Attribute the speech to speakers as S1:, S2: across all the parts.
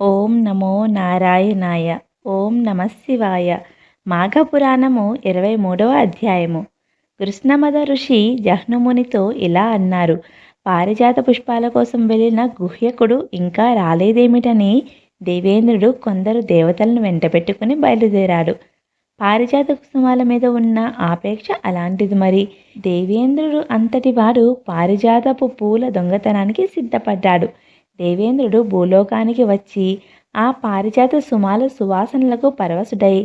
S1: ఓం నమో నారాయణాయ. ఓం నమశివాయ మాఘపురాణము ఇరవై మూడవ అధ్యాయము. కృష్ణమద ఋషి జహ్నుమునితో ఇలా అన్నారు పారిజాత పుష్పాల కోసం వెళ్ళిన గుహ్యకుడు ఇంకా రాలేదేమిటని దేవేంద్రుడు కొందరు దేవతలను వెంటబెట్టుకుని బయలుదేరాడు. పారిజాత కుసుమాల మీద ఉన్న ఆపేక్ష అలాంటిది మరి. దేవేంద్రుడు అంతటి వాడు పారిజాతపు పూల దొంగతనానికి సిద్ధపడ్డాడు. దేవేంద్రుడు భూలోకానికి వచ్చి ఆ పారిజాత సుమాల సువాసనలకు పరవశుడై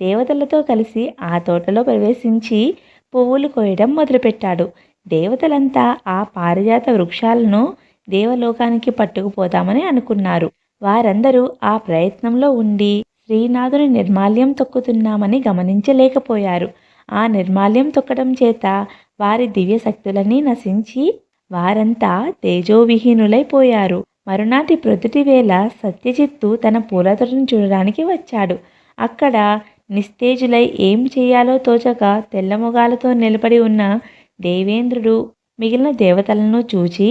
S1: దేవతలతో కలిసి ఆ తోటలో ప్రవేశించి పువ్వులు కోయడం మొదలుపెట్టాడు. దేవతలంతా ఆ పారిజాత వృక్షాలను దేవలోకానికి పట్టుకుపోతామని అనుకున్నారు. వారందరూ ఆ ప్రయత్నంలో ఉండి శ్రీనాథుని నిర్మాల్యం తొక్కుతున్నామని గమనించలేకపోయారు. ఆ నిర్మాల్యం తొక్కడం చేత వారి దివ్య శక్తులన్నీ నశించి వారంతా తేజోవిహీనులైపోయారు. మరునాటి ప్రొద్దుటి వేళ సత్యజిత్తు తన పూలతోటను చూడడానికి వచ్చాడు. అక్కడ నిస్తేజులై ఏం చేయాలో తోచక తెల్లముగాలతో నిలబడి ఉన్న దేవేంద్రుడు మిగిలిన దేవతలను చూచి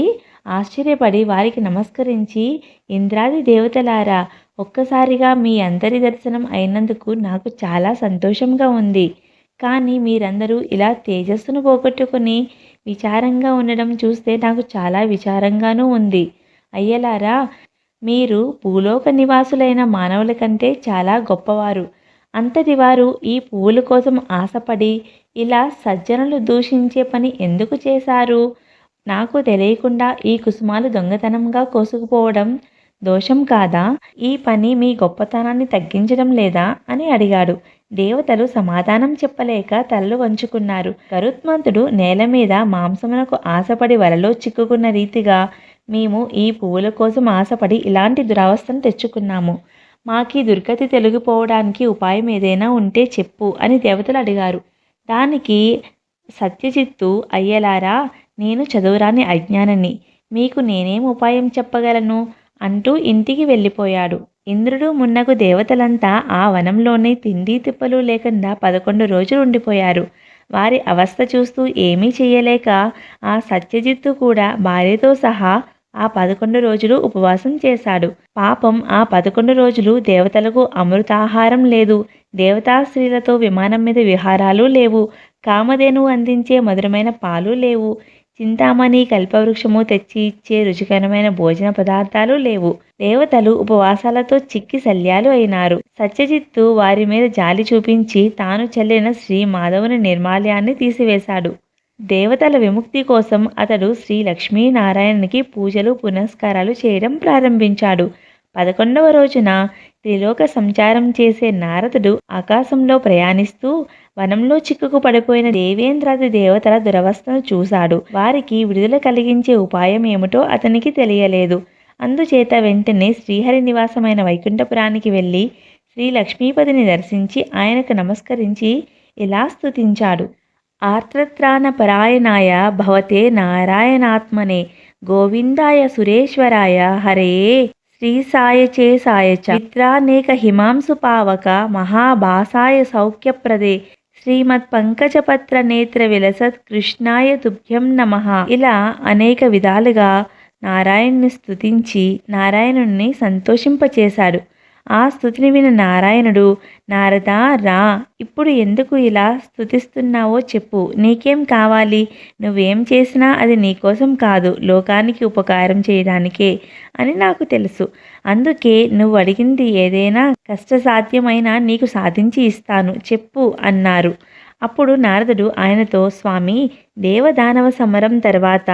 S1: ఆశ్చర్యపడి వారికి నమస్కరించి ఇంద్రాది దేవతలారా ఒక్కసారిగా మీ అందరి దర్శనం అయినందుకు నాకు చాలా సంతోషంగా ఉంది. కానీ మీరందరూ ఇలా తేజస్సును పోగొట్టుకుని విచారంగా ఉండడం చూస్తే నాకు చాలా విచారంగానూ ఉంది. అయ్యలారా మీరు భూలోక నివాసులైన మానవుల కంటే చాలా గొప్పవారు. అంతటి వారు ఈ పువ్వుల కోసం ఆశపడి ఇలా సజ్జనులు దూషించే పని ఎందుకు చేశారు? నాకు తెలియకుండా ఈ కుసుమాలు దొంగతనంగా కోసుకుపోవడం దోషం కాదా? ఈ పని మీ గొప్పతనాన్ని తగ్గించడం లేదా? అని అడిగాడు. దేవతలు సమాధానం చెప్పలేక తలలు వంచుకున్నారు. గరుత్మంతుడు నేల మీద మాంసమునకు ఆశపడి వలలో చిక్కుకున్న రీతిగా మేము ఈ పువ్వుల కోసం ఆశపడి ఇలాంటి దురవస్థను తెచ్చుకున్నాము. మాకీ దుర్గతి తొలగిపోవడానికి ఉపాయం ఏదైనా ఉంటే చెప్పు అని దేవతలు అడిగారు. దానికి సత్యజిత్తు అయ్యలారా నేను చదువురాని అజ్ఞానని. మీకు నేనేం ఉపాయం చెప్పగలను? అంటూ ఇంటికి వెళ్ళిపోయాడు. ఇంద్రుడు మున్నకు దేవతలంతా ఆ వనంలోనే తిండి తిప్పలు లేకుండా పదకొండు రోజులు ఉండిపోయారు. వారి అవస్థ చూస్తూ ఏమీ చేయలేక ఆ సత్యజిత్తు కూడా భార్యతో సహా ఆ పదకొండు రోజులు ఉపవాసం చేశాడు. పాపం ఆ పదకొండు రోజులు దేవతలకు అమృతాహారం లేదు. దేవతా స్త్రీలతో విమానం మీద విహారాలు లేవు. కామధేను అందించే మధురమైన పాలు లేవు. చింతామణి కల్పవృక్షము తెచ్చి ఇచ్చే రుచికరమైన భోజన పదార్థాలు లేవు. దేవతలు ఉపవాసాలతో చిక్కి శల్యాలు అయినారు. సత్యజిత్తు వారి మీద జాలి చూపించి తాను చెల్లిన శ్రీ మాధవుని నిర్మాల్యాన్ని తీసివేశాడు. దేవతల విముక్తి కోసం అతడు శ్రీ లక్ష్మీనారాయణకి పూజలు పునస్కారాలు చేయడం ప్రారంభించాడు. పదకొండవ రోజున త్రిలోక సంచారం చేసే నారదుడు ఆకాశంలో ప్రయాణిస్తూ వనంలో చిక్కుకు పడిపోయిన దేవేంద్రాది దేవతల దురవస్థను చూశాడు. వారికి విడుదల కలిగించే ఉపాయం ఏమిటో అతనికి తెలియలేదు. అందుచేత వెంటనే శ్రీహరి నివాసమైన వైకుంఠపురానికి వెళ్ళి శ్రీ లక్ష్మీపతిని దర్శించి ఆయనకు నమస్కరించి ఇలా స్తుతించాడు. ఆర్తత్రాణపరాయణాయ భవతే నారాయణాత్మనే గోవిందాయ సురేశ్వరాయ హరే. శ్రీసాయ చేసాయ చిత్రానేక హిమాంసు పావక మహాభాసాయ సౌఖ్యప్రదే. శ్రీమత్ పంకజపత్ర నేత్ర విలసత్ కృష్ణాయ తుభ్యం నమ. ఇలా అనేక విధాలుగా నారాయణ్ణి స్తుతించి నారాయణుణ్ణి సంతోషింపచేశాడు. ఆ స్థుతిని విన నారాయణుడు నారదా రా. ఇప్పుడు ఎందుకు ఇలా స్థుతిస్తున్నావో చెప్పు. నీకేం కావాలి? నువ్వేం చేసినా అది నీకోసం కాదు. లోకానికి ఉపకారం చేయడానికే అని నాకు తెలుసు. అందుకే నువ్వు అడిగింది ఏదైనా కష్టసాధ్యమైనా నీకు సాధించి ఇస్తాను. చెప్పు అన్నారు. అప్పుడు నారదుడు ఆయనతో స్వామి దేవదానవ సమరం తర్వాత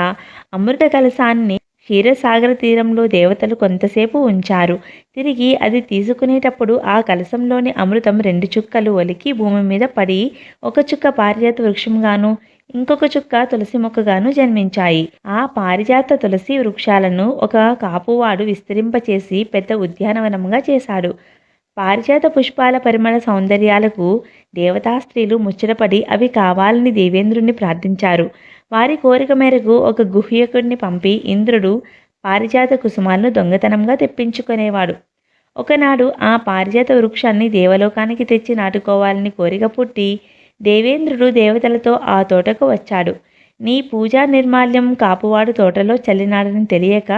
S1: అమృత కలశాన్ని క్షీరసాగర తీరంలో దేవతలు కొంతసేపు ఉంచారు. తిరిగి అది తీసుకునేటప్పుడు ఆ కలశంలోని అమృతం రెండు చుక్కలు ఒలికి భూమి మీద పడి ఒక చుక్క పారిజాత వృక్షంగాను ఇంకొక చుక్క తులసి మొక్కగాను జన్మించాయి. ఆ పారిజాత తులసి వృక్షాలను ఒక కాపువాడు విస్తరింపచేసి పెద్ద ఉద్యానవనంగా చేశాడు. పారిజాత పుష్పాల పరిమళ సౌందర్యాలకు దేవతా స్త్రీలు ముచ్చటపడి అవి కావాలని దేవేంద్రుణ్ణి ప్రార్థించారు. వారి కోరిక మేరకు ఒక గుహ్యకుడిని పంపి ఇంద్రుడు పారిజాత కుసుమాలను దొంగతనంగా తెప్పించుకునేవాడు. ఒకనాడు ఆ పారిజాత వృక్షాన్ని దేవలోకానికి తెచ్చి నాటుకోవాలని కోరిక పుట్టి దేవేంద్రుడు దేవతలతో ఆ తోటకు వచ్చాడు. నీ పూజా నిర్మాల్యం కాపువాడు తోటలో చల్లినాడని తెలియక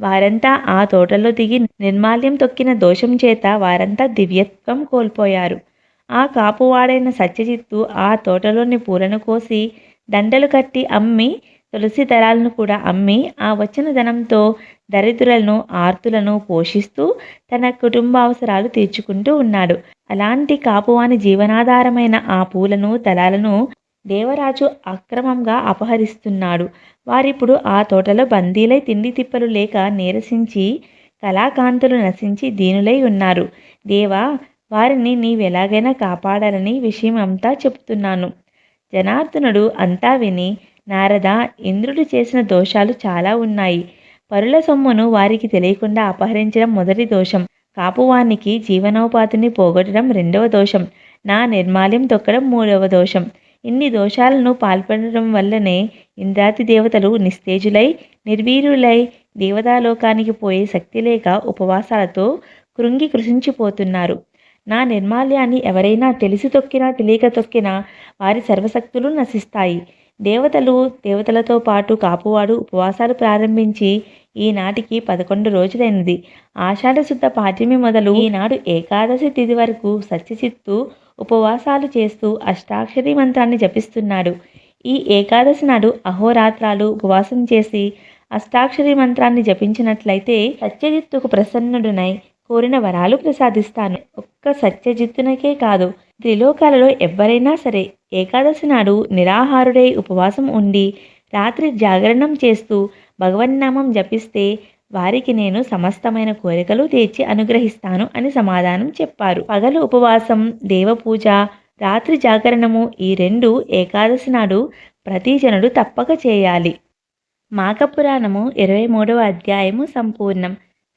S1: వారంతా ఆ తోటలో దిగి నిర్మాల్యం తొక్కిన దోషం చేత వారంతా దివ్యత్వం కోల్పోయారు. ఆ కాపువాడైన సత్యజిత్తు ఆ తోటలోని పూలను కోసి దండలు కట్టి అమ్మి తులసి దళాలను కూడా అమ్మి ఆ వచ్చిన ధనంతో దరిద్రులను ఆర్తులను పోషిస్తూ తన కుటుంబ అవసరాలు తీర్చుకుంటూ ఉన్నాడు. అలాంటి కాపువాని జీవనాధారమైన ఆ పూలను దళాలను దేవరాజు అక్రమంగా అపహరిస్తున్నాడు. వారిప్పుడు ఆ తోటలో బందీలై తిండి తిప్పలు లేక నీరసించి కళాకాంతులు నశించి దీనులై ఉన్నారు. దేవా వారిని నీవెలాగైనా కాపాడాలని విషయం అంతా చెప్తున్నాను జనార్దనుడు అంతా విని నారద ఇంద్రుడు చేసిన దోషాలు చాలా ఉన్నాయి. పరుల సొమ్మును వారికి తెలియకుండా అపహరించడం మొదటి దోషం. కాపువానికి జీవనోపాధిని పోగొట్టడం రెండవ దోషం. నా నిర్మాల్యం తొక్కడం మూడవ దోషం. ఇన్ని దోషాలను పాల్పడడం వల్లనే ఇంద్రాతి దేవతలు నిస్తేజులై నిర్వీరులై దేవతాలోకానికి పోయే శక్తి లేక ఉపవాసాలతో కృంగి కృషించిపోతున్నారు నా నిర్మాల్యాన్ని ఎవరైనా తెలిసి తొక్కినా తెలియక తొక్కినా వారి సర్వశక్తులు నశిస్తాయి. దేవతలు దేవతలతో పాటు కాపువాడు ఉపవాసాలు ప్రారంభించి ఈనాటికి పదకొండు రోజులైనది. ఆషాఢశుద్ధ శుద్ధ మొదలు ఈనాడు ఏకాదశి తిథి వరకు సత్యచిత్తు ఉపవాసాలు చేస్తూ అష్టాక్షరి మంత్రాన్ని జపిస్తున్నాడు. ఈ ఏకాదశి నాడు అహోరాత్రాలు ఉపవాసం చేసి అష్టాక్షరి మంత్రాన్ని జపించినట్లయితే సత్యజిత్తుకు ప్రసన్నుడునై కోరిన వరాలు ప్రసాదిస్తాను. ఒక్క సత్యజిత్తునకే కాదు త్రిలోకాలలో ఎవ్వరైనా సరే ఏకాదశి నాడు నిరాహారుడై ఉపవాసం ఉండి రాత్రి జాగరణం చేస్తూ భగవన్నామం జపిస్తే వారికి నేను సమస్తమైన కోరికలు తీర్చి అనుగ్రహిస్తాను అని సమాధానం చెప్పారు. పగలు ఉపవాసం దేవపూజ రాత్రి జాగరణము ఈ రెండు ఏకాదశి నాడు ప్రతి జనుడు తప్పక చేయాలి. మాఘపురాణము ఇరవై మూడవ అధ్యాయము సంపూర్ణం.